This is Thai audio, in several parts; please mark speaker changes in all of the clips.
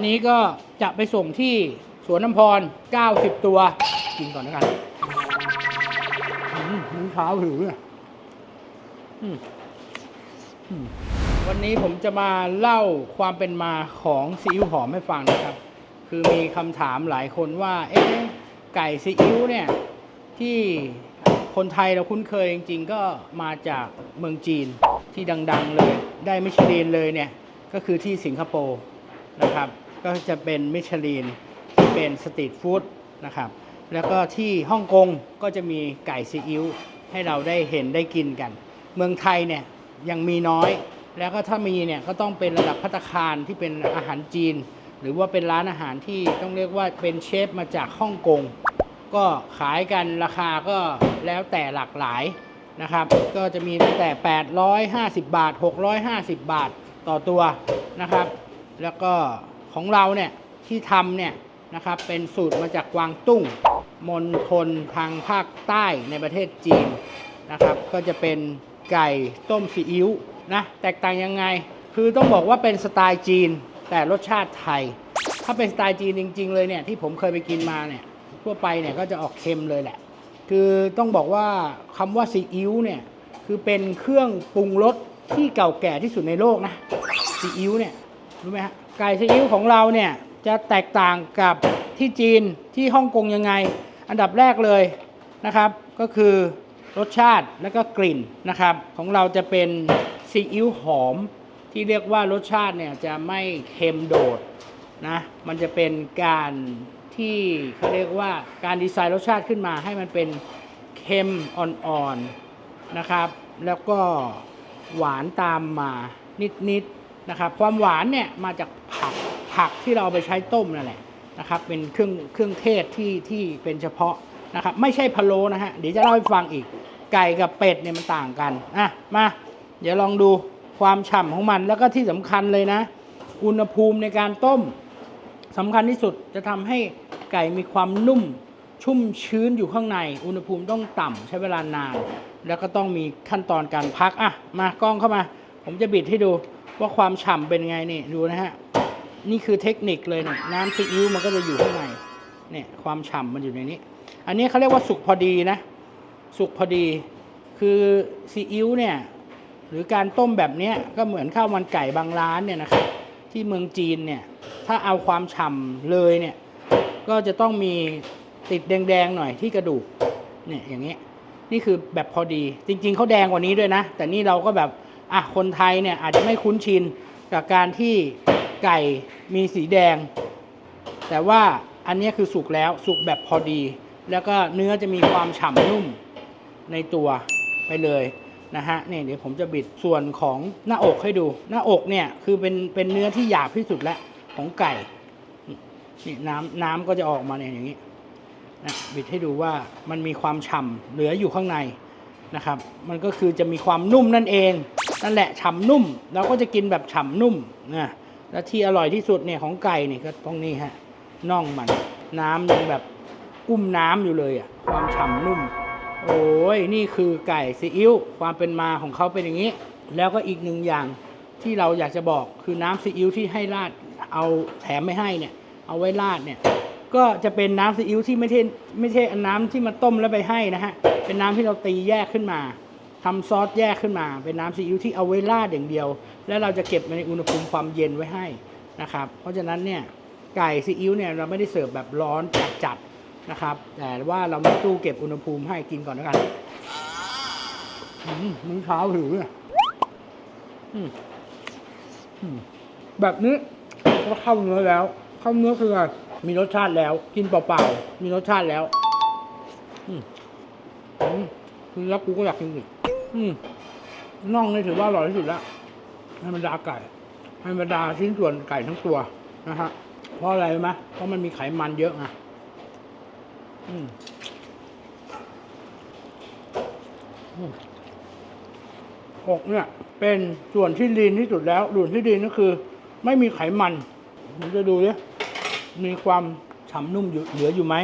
Speaker 1: วันนี้ก็จะไปส่งที่สวนน้ำพร 90 ตัว กินก่อนแล้วกันมื้อเช้าหิวเนี่ยวันนี้ผมจะมาเล่าความเป็นมาของซีอิ๊วหอมให้ฟังนะครับ คือมีคำถามหลายคนว่า เอ๊ะ ไก่ซีอิ๊วเนี่ย ที่คนไทยเราคุ้นเคยจริงๆ ก็มาจากเมืองจีนที่ดัง ๆ เลย ได้มิชลินเลยเนี่ย ก็คือที่สิงคโปร์นะครับ ก็จะเป็นมิชลินที่เป็นสตรีทฟู้ดนะครับ แล้วก็ที่ฮ่องกงก็จะมีไก่ซีอิ๊วให้เราได้เห็นได้กินกัน เมืองไทยเนี่ยยังมีน้อย แล้วก็ถ้ามีเนี่ยก็ต้องเป็นระดับพัตตาคารที่เป็นอาหารจีน หรือว่าเป็นร้านอาหารที่ต้องเรียกว่าเป็นเชฟมาจากฮ่องกงก็ขายกันราคาก็แล้วแต่หลากหลายนะครับ ก็จะมีตั้งแต่ 850 บาท 650 บาทต่อตัวนะครับ แล้วก็ ของเราเนี่ยที่ทำเนี่ยนะครับเป็นสูตรมาจากกวางตุ้งมณฑลทางภาคใต้ในประเทศจีนนะครับ ก็จะเป็นไก่ต้มซีอิ๊วนะแตกต่างยังไง คือต้องบอกว่าเป็นสไตล์จีนแต่รสชาติไทย ถ้าเป็นสไตล์จีนจริง ๆ เลยเนี่ยที่ผมเคยไปกินมาเนี่ยทั่วไปเนี่ยก็จะออกเค็มเลยแหละ คือต้องบอกว่าคำว่าซีอิ๊วเนี่ยคือเป็นเครื่องปรุงรสที่เก่าแก่ที่สุดในโลกนะซีอิ๊วเนี่ยรู้ไหมฮะ ไก่ซีอิ๊วของเราเนี่ยจะแตกต่างกับที่จีนที่ฮ่องกงยังไง อันดับแรกเลยนะครับ ก็คือรสชาติและก็กลิ่นนะครับ ของเราจะเป็นซีอิ๊วหอม ที่เรียกว่ารสชาติเนี่ยจะไม่เค็มโดดนะมันจะเป็นการที่เขาเรียกว่าการดีไซน์รสชาติขึ้นมาให้มันเป็นเค็มอ่อนๆนะครับ แล้วก็หวานตามมานิดๆ นะครับความหวานเนี่ยมาจากผักผักที่เราไปใช้ต้มนั่นแหละนะครับเป็นเครื่องเครื่องเทศที่ที่เป็นเฉพาะนะครับไม่ใช่พะโล้นะฮะเดี๋ยวจะเล่าให้ฟังอีก ไก่กับเป็ดเนี่ยมันต่างกันอะมาเดี๋ยวลองดูความฉ่ำของมันแล้วก็ที่สำคัญเลยนะ อุณหภูมิในการต้มสำคัญที่สุดจะทำให้ไก่มีความนุ่มชุ่มชื้นอยู่ข้างใน อุณหภูมิต้องต่ำใช้เวลานาน แล้วก็ต้องมีขั้นตอนการพักอะมากล้องเข้ามา ผมจะบิดให้ดู ว่าความฉ่ำเป็นไงนี่ดูนะฮะ นี่คือเทคนิคเลยเนี่ยน้ำซีอิ๊วมันก็จะอยู่ข้างในเนี่ยความฉ่ำมันอยู่ในนี้ อันนี้เขาเรียกว่าสุกพอดีนะ สุกพอดี คือซีอิ๊วเนี่ยหรือการต้มแบบนี้ก็เหมือนข้าวมันไก่บางร้านเนี่ยนะครับที่เมืองจีนเนี่ยถ้าเอาความฉ่ำเลยเนี่ยก็จะต้องมีติดแดงๆหน่อยที่กระดูกเนี่ยอย่างเงี้นี่คือแบบพอดีจริงๆเขาแดงกว่านี้ด้วยนะ แต่นี่เราก็แบบ อะคนไทยเนี่ยอาจจะไม่คุ้นชินกับการที่ไก่มีสีแดง แต่ว่าอันนี้คือสุกแล้วสุกแบบพอดี แล้วก็เนื้อจะมีความฉ่ำนุ่มในตัวไปเลยนะฮะเนี่ยเดี๋ยวผมจะบิดส่วนของหน้าอกให้ดู หน้าอกเนี่ยคือเป็นเป็นเนื้อที่หยาบที่สุดแล้วของไก่นี่น้ำน้ำก็จะออกมาเนี่ยอย่างนี้นะบิดให้ดูว่ามันมีความฉ่ำเหลืออยู่ข้างในนะครับ มันก็คือจะมีความนุ่มนั่นเอง นั่นแหละฉ่ำนุ่ม เราก็จะกินแบบฉ่ำนุ่มนะและที่อร่อยที่สุดเนี่ยของไก่เนี่ยก็ต้องนี่ฮะน่องมัน น้ำยังแบบอุ้มน้ำอยู่เลยอะความฉ่ำนุ่ม โอ้ยนี่คือไก่ซีอิ๊วความเป็นมาของเขาเป็นอย่างนี้ แล้วก็อีกหนึ่งอย่างที่เราอยากจะบอกคือน้ำซีอิ๊วที่ให้ราดเอาแถมไม่ให้เนี่ย เอาไว้ราดเนี่ยก็จะเป็นน้ำซีอิ๊วที่ไม่ใช่ไม่ใช่น้ำที่มาต้มแล้วไปให้นะฮะ เป็นน้ำที่เราตีแยกขึ้นมา ทำซอสแยกขึ้นมา เป็นน้ำซีอิ๊วที่เอาไว้ราดอย่างเดียว แล้วเราจะเก็บในอุณหภูมิความเย็นไว้ให้นะครับ เพราะฉะนั้นเนี่ยไก่ซีอิ๊วเนี่ยเราไม่ได้เสิร์ฟแบบร้อนจัดๆนะครับ แต่ว่าเรามีตู้เก็บอุณหภูมิให้กินก่อนแล้วกันมื้อเช้าหิวเนี่ยแบบนี้ก็เข้าเนื้อแล้ว เข้าเนื้อคืออะไรมีรสชาติแล้ว กินเปล่าๆมีรสชาติแล้ว อืมอื แล้วกูก็อยากกินอีกอืมน่องนี่ถือว่าอร่อยที่สุดแล้วในบรรดาไก่ในบรรดาชิ้นส่วนไก่ทั้งตัวนะฮะเพราะอะไรรู้ไหมเพราะมันมีไขมันเยอะไงอืมอกเนี่ย เป็นส่วนที่ลีนที่สุดแล้วส่วนที่ลีนก็คือ ไม่มีไขมันผมจะดูดิมีความฉ่ำนุ่มอยู่เหลืออยู่ไหม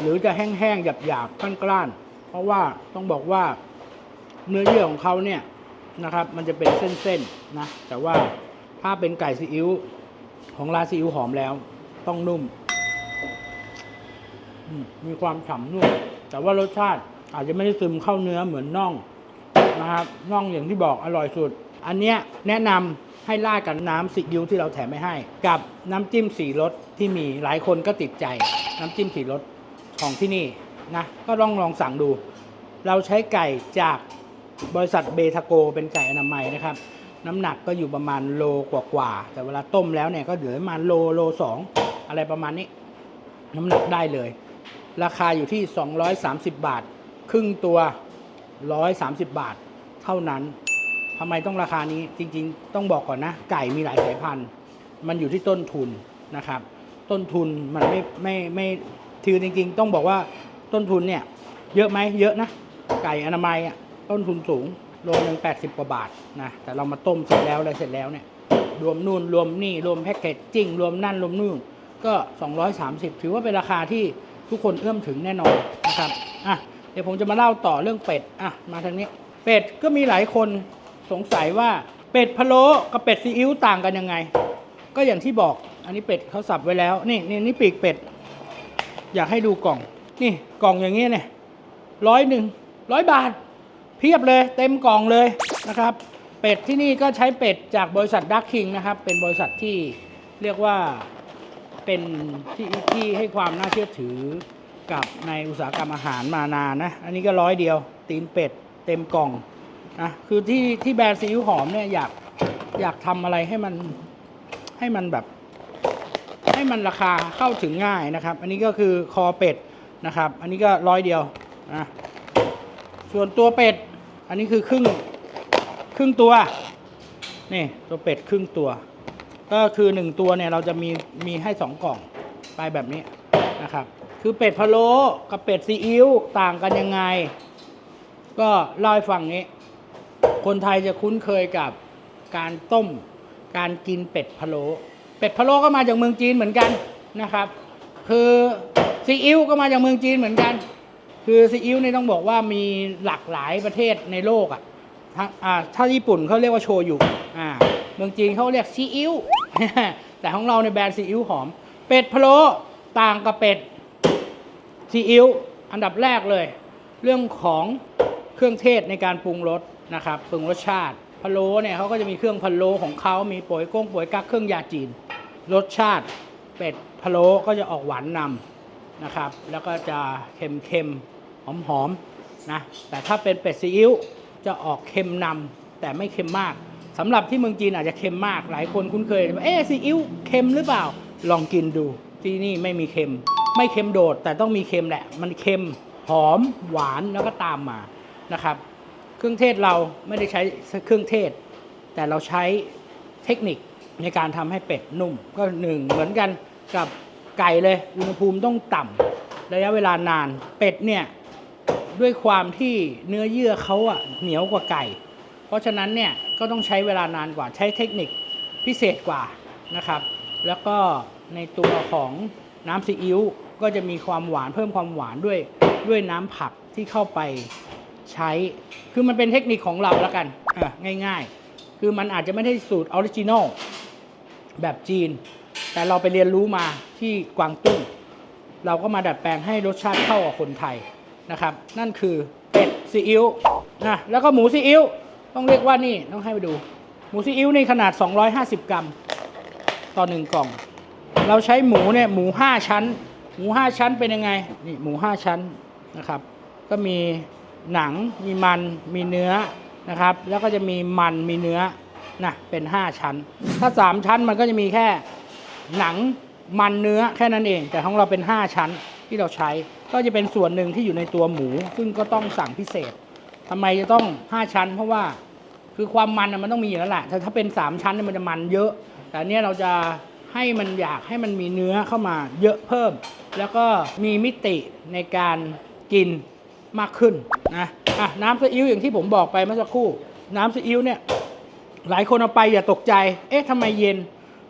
Speaker 1: หรือจะแห้งๆหยาบๆกล้านๆ ราะว่าต้องบอกว่าเนื้อเยื่อของเขาเนี่ยนะครับ มันจะเป็นเส้นๆนะแต่ว่าถ้าเป็นไก่ซีอิ๊วของราดซีอิ๊วหอมแล้ว ต้องนุ่มมมีความฉ่ำนุ่มแต่ว่ารสชาติอาจจะไม่ได้ซึมเข้าเนื้อเหมือนน่องนะครับน่องอย่างที่บอกอร่อยสุด อันเนี้ยแนะนำให้ราดกับน้ำซีอิ๊วที่เราแถมไม่ให้ กับน้ำจิ้มสีรสที่มีหลายคนก็ติดใจ น้ำจิ้มสีรสของที่นี่ นะก็ลองลองสั่งดู เราใช้ไก่จากบริษัทเบทาโกเป็นไก่อนามัยนะครับ น้ำหนักก็อยู่ประมาณโลกว่าๆแต่เวลาต้มแล้วเนี่ยก็เหลือประมาณโลโลสองอะไรประมาณนี้ น้ำหนักได้เลย ราคาอยู่ที่ 230 บาท ครึ่งตัว 130 บาท เท่านั้นทำไมต้องราคานี้จริงๆ ต้องบอกก่อนนะ ไก่มีหลายสายพันธุ์มันอยู่ที่ต้นทุนนะครับ ต้นทุนมันไม่ไม่ไม่คือจริง ๆ ต้องบอกว่า ต้นทุนเนี่ย เยอะไหมเยอะนะ ไก่อนามัยอะต้นทุนสูงโลนึง80กว่าบาทนะแต่เรามาต้มเสร็จแล้วอะไรเสร็จแล้วเนี่ย รวมนู่นรวมนี่รวมแพ็กเกจจิ้งรวมนั่นรวมนู่นก็ 230 ถือว่าเป็นราคาที่ทุกคนเอื้อมถึงแน่นอนนะครับอะเดี๋ยวผมจะมาเล่าต่อเรื่องเป็ดอะมาทางนี้ เป็ดก็มีหลายคนสงสัยว่าเป็ดพะโล้กับเป็ดซีอิ๊วต่างกันยังไง ก็อย่างที่บอกอันนี้เป็ดเขาสับไว้แล้ว นี่นี่นี่ปีกเป็ด อยากให้ดูกล่อง นี่กล่องอย่างเงี้ยเนี่ยร้อยหนึ่งร้อยบาท เพียบเลย เต็มกล่องเลยนะครับ เป็ดที่นี่ก็ใช้เป็ดจากบริษัทดักคิงนะครับ เป็นบริษัทที่เรียกว่าเป็นที่ที่ให้ความน่าเชื่อถือกับในอุตสาหกรรมอาหารมานานนะ อันนี้ก็ร้อยเดียว ตีนเป็ดเต็มกล่องนะคือที่ที่แบรนด์ซีอิ๊วหอมเนี่ยอยากอยากทำอะไรให้มันให้มันแบบ ให้มันราคาเข้าถึงง่ายนะครับ อันนี้ก็คือคอเป็ด นะครับ อันนี้ก็ร้อยเดียวนะส่วนตัวเป็ด อันนี้คือครึ่งครึ่งตัว นี่ตัวเป็ดครึ่งตัว ก็คือหนึ่งตัวเนี่ยเราจะมีมีให้สองกล่องไปแบบนี้นะครับ คือเป็ดพะโล้กับเป็ดซีอิ๊วต่างกันยังไง ก็เล่าให้ฟังนี้ คนไทยจะคุ้นเคยกับการต้ม การกินเป็ดพะโล้ เป็ดพะโล้ก็มาจากเมืองจีนเหมือนกันนะครับ คือ ซีอิ๊วก็มาจากเมืองจีนเหมือนกัน คือซีอิ๊วนี่ต้องบอกว่ามีหลากหลายประเทศในโลกอะทั้งอ่าถ้าญี่ปุ่นเขาเรียกว่าโชยุอ่าเมืองจีนเขาเรียกซีอิ๊วแต่ของเราในแบรนด์ซีอิ๊วหอม เป็ดพะโล้ต่างกับเป็ดซีอิ๊วอันดับแรกเลย เรื่องของเครื่องเทศในการปรุงรสนะครับปรุงรสชาติพะโล้เนี่ยเขาก็จะมีเครื่องพะโล้ของเขามีโป๋ยก้งโป๋ยกักเครื่องยาจีน รสชาติเป็ดพะโล้ก็จะออกหวานนำ นะครับ แล้วก็จะเค็มเค็มหอมหอมนะแต่ถ้าเป็นเป็ดซีอิ๊วจะออกเค็มนำแต่ไม่เค็มมากสำหรับที่เมืองจีนอาจจะเค็มมากหลายคนคุ้นเคยเอ๊ซีอิ๊วเค็มหรือเปล่าลองกินดู ที่นี่ไม่มีเค็ม ไม่เค็มโดด แต่ต้องมีเค็มแหละ มันเค็มหอมหวานแล้วก็ตามมานะครับเครื่องเทศเราไม่ได้ใช้เครื่องเทศ แต่เราใช้เทคนิคในการทำให้เป็ดนุ่ม ก็หนึ่งเหมือนกันกับ ไก่เลยอุณหภูมิต้องต่ำระยะเวลานาน เป็ดเนี่ยด้วยความที่เนื้อเยื่อเขาอะเหนียวกว่าไก่ เพราะฉะนั้นเนี่ยก็ต้องใช้เวลานานกว่าใช้เทคนิคพิเศษกว่านะครับ แล้วก็ในตัวของน้ำซีอิ๊วก็จะมีความหวานเพิ่มความหวานด้วยด้วยน้ำผักที่เข้าไปใช้ คือมันเป็นเทคนิคของเราแล้วกันง่ายๆ คือมันอาจจะไม่ได้สูตรออริจินอลแบบจีน แต่เราไปเรียนรู้มาที่กวางตุ้ง เราก็มาดัดแปลงให้รสชาติเข้ากับคนไทยนะครับ นั่นคือเป็ดซีอิ๊วนะแล้วก็หมูซีอิ๊วต้องเรียกว่านี่ต้องให้ไปดู หมูซีอิ๊วนี่ขนาด 250 กรัม ต่อหนึ่งกล่อง เราใช้หมูเนี่ยหมู 5 ชั้น หมู 5 ชั้นเป็นยังไงนี่หมู 5 ชั้นนะครับ ก็มีหนังมีมันมีเนื้อนะครับ แล้วก็จะมีมันมีเนื้อนะเป็น 5 ชั้น ถ้า 3 ชั้นมันก็จะมีแค่ หนังมันเนื้อแค่นั้นเอง แต่ของเราเป็น 5 ชั้นที่เราใช้ ก็จะเป็นส่วนหนึ่งที่อยู่ในตัวหมู ซึ่งก็ต้องสั่งพิเศษทำไมจะต้อง 5 ชั้น เพราะว่าคือความมันมันต้องมีอยู่แล้วแหละแต่ถ้าเป็น 3 ชั้นมันจะมันเยอะ แต่เนี้ยเราจะให้มันอยากให้มันมีเนื้อเข้ามาเยอะเพิ่ม แล้วก็มีมิติในการกินมากขึ้นนะอะน้ำซีอิ๊วอย่างที่ผมบอกไปเมื่อสักครู่ น้ำซีอิ๊วเนี่ยหลายคนเอาไปอย่าตกใจ เอ๊ะทำไมเย็น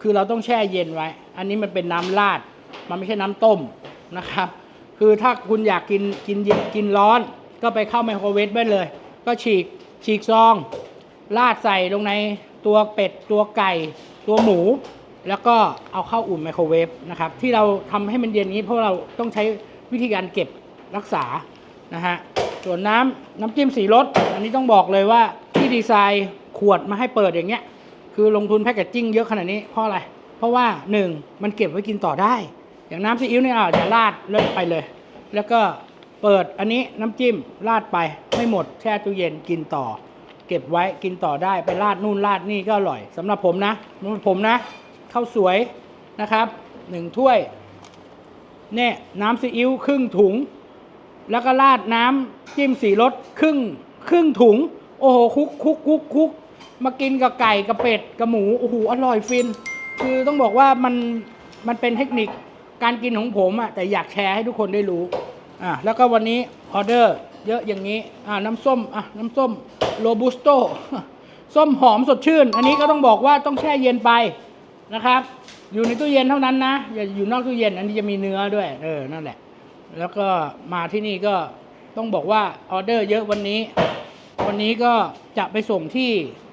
Speaker 1: คือเราต้องแช่เย็นไว้ อันนี้มันเป็นน้ำราด มันไม่ใช่น้ำต้มนะครับ คือถ้าคุณอยากกินกินเย็นกินร้อน ก็ไปเข้าไมโครเวฟได้เลย ก็ฉีกฉีกซองราดใส่ลงในตัวเป็ดตัวไก่ ตัวหมู แล้วก็เอาเข้าอุ่นไมโครเวฟนะครับ ที่เราทำให้มันเย็นนี้เพราะเราต้องใช้วิธีการเก็บรักษานะฮะส่วนน้ำน้ำจิ้มสีรสอันนี้ต้องบอกเลยว่าที่ดีไซน์ขวดมาให้เปิดอย่างเงี้ย คือลงทุนแพคเกจจิ้งเยอะขนาดนี้เพราะอะไร เพราะว่าหนึ่งมันเก็บไว้กินต่อได้ อย่างน้ำซีอิ๊วเนี่ยอะเดี๋ยวราดเลิกไปเลย แล้วก็เปิดอันนี้น้ำจิ้มราดไปไม่หมดแช่ตู้เย็นกินต่อ เก็บไว้กินต่อได้ไปราดนู่นราดนี่ก็อร่อยสำหรับผมนะสำหรับผมนะข้าวสวยนะครับหนึ่งถ้วยเนี่ยน้ำซีอิ๊วครึ่งถุง แล้วก็ราดน้ำจิ้มสีรสครึ่งครึ่งถุง โอ้โหคุกคุกคุกคุก มากินกับไก่กับเป็ดกับหมูโอ้โหอร่อยฟิน คือต้องบอกว่ามันมันเป็นเทคนิคการกินของผมอะแต่อยากแชร์ให้ทุกคนได้รู้อะแล้วก็วันนี้ออเดอร์เยอะอย่างนี้อะน้ำส้มอะน้ำส้มโรบูสโตส้มหอมสดชื่น อันนี้ก็ต้องบอกว่าต้องแช่เย็นไปนะครับ อยู่ในตู้เย็นเท่านั้นนะอย่าอยู่นอกตู้เย็นอันนี้จะมีเนื้อด้วย เออนั่นแหละ แล้วก็มาที่นี่ก็ต้องบอกว่าออเดอร์เยอะวันนี้ วันนี้ก็จะไปส่งที่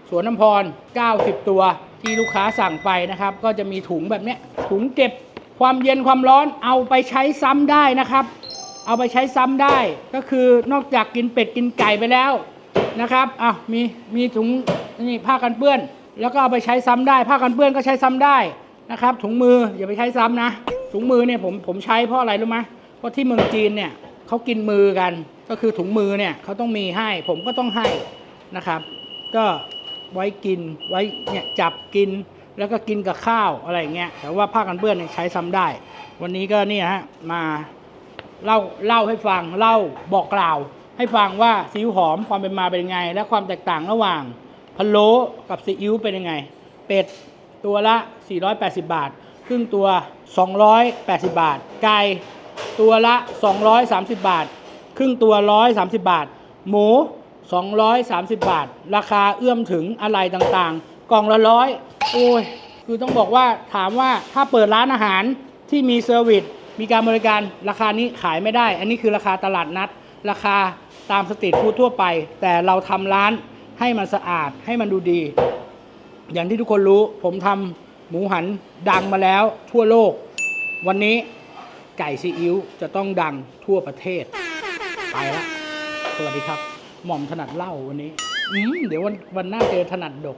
Speaker 1: สวนน้ำพร 90 ตัวที่ลูกค้าสั่งไปนะครับ ก็จะมีถุงแบบนี้ถุงเก็บความเย็นความร้อนเอาไปใช้ซ้ำได้นะครับ เอาไปใช้ซ้ำได้ก็คือนอกจากกินเป็ดกินไก่ไปแล้วนะครับอะมีมีถุงนี่ผ้ากันเปื้อน แล้วก็เอาไปใช้ซ้ำได้ ผ้ากันเปื้อนก็ใช้ซ้ำได้นะครับ ถุงมืออย่าไปใช้ซ้ำนะ ถุงมือเนี่ยผมผมใช้เพราะอะไรรู้ไหมเพราะที่เมืองจีนเนี่ยเขากินมือกัน ก็คือถุงมือเนี่ยเขาต้องมีให้ ผมก็ต้องให้นะครับ ก็ ไว้กินไว้เนี่ยจับกิน แล้วก็กินกับข้าวอะไรเงี้ยแต่ว่าผ้ากันเปื้อนเนี่ยใช้ซ้ำได้ วันนี้ก็เนี่ยฮะมาเล่าเล่าให้ฟังเล่าบอกกล่าว ให้ฟังว่าซีอิ๊วหอมความเป็นมาเป็นยังไง และความแตกต่างระหว่างพะโล้กับซีอิ๊วเป็นยังไง เป็ดตัวละ 480 บาทครึ่งตัว 280 บาท ไก่ตัวละ 230 บาท ครึ่งตัว 130 บาท หมู 230 บาท ราคาเอื้อมถึงอะไรต่างๆ กล่องละร้อยโอ้ย คือต้องบอกว่าถามว่าถ้าเปิดร้านอาหารที่มีเซอร์วิส มีการบริการราคานี้ขายไม่ได้ อันนี้คือราคาตลาดนัด ราคาตามสตรีทฟู้ดทั่วไป แต่เราทำร้านให้มันสะอาดให้มันดูดี อย่างที่ทุกคนรู้ผมทำหมูหันดังมาแล้วทั่วโลก วันนี้ไก่ซีอิ๊วจะต้องดังทั่วประเทศ ไปละสวัสดีครับ หม่อมถนัดเล่าวันนี้ อืมเดี๋ยววันวันหน้าเจอถนัดดก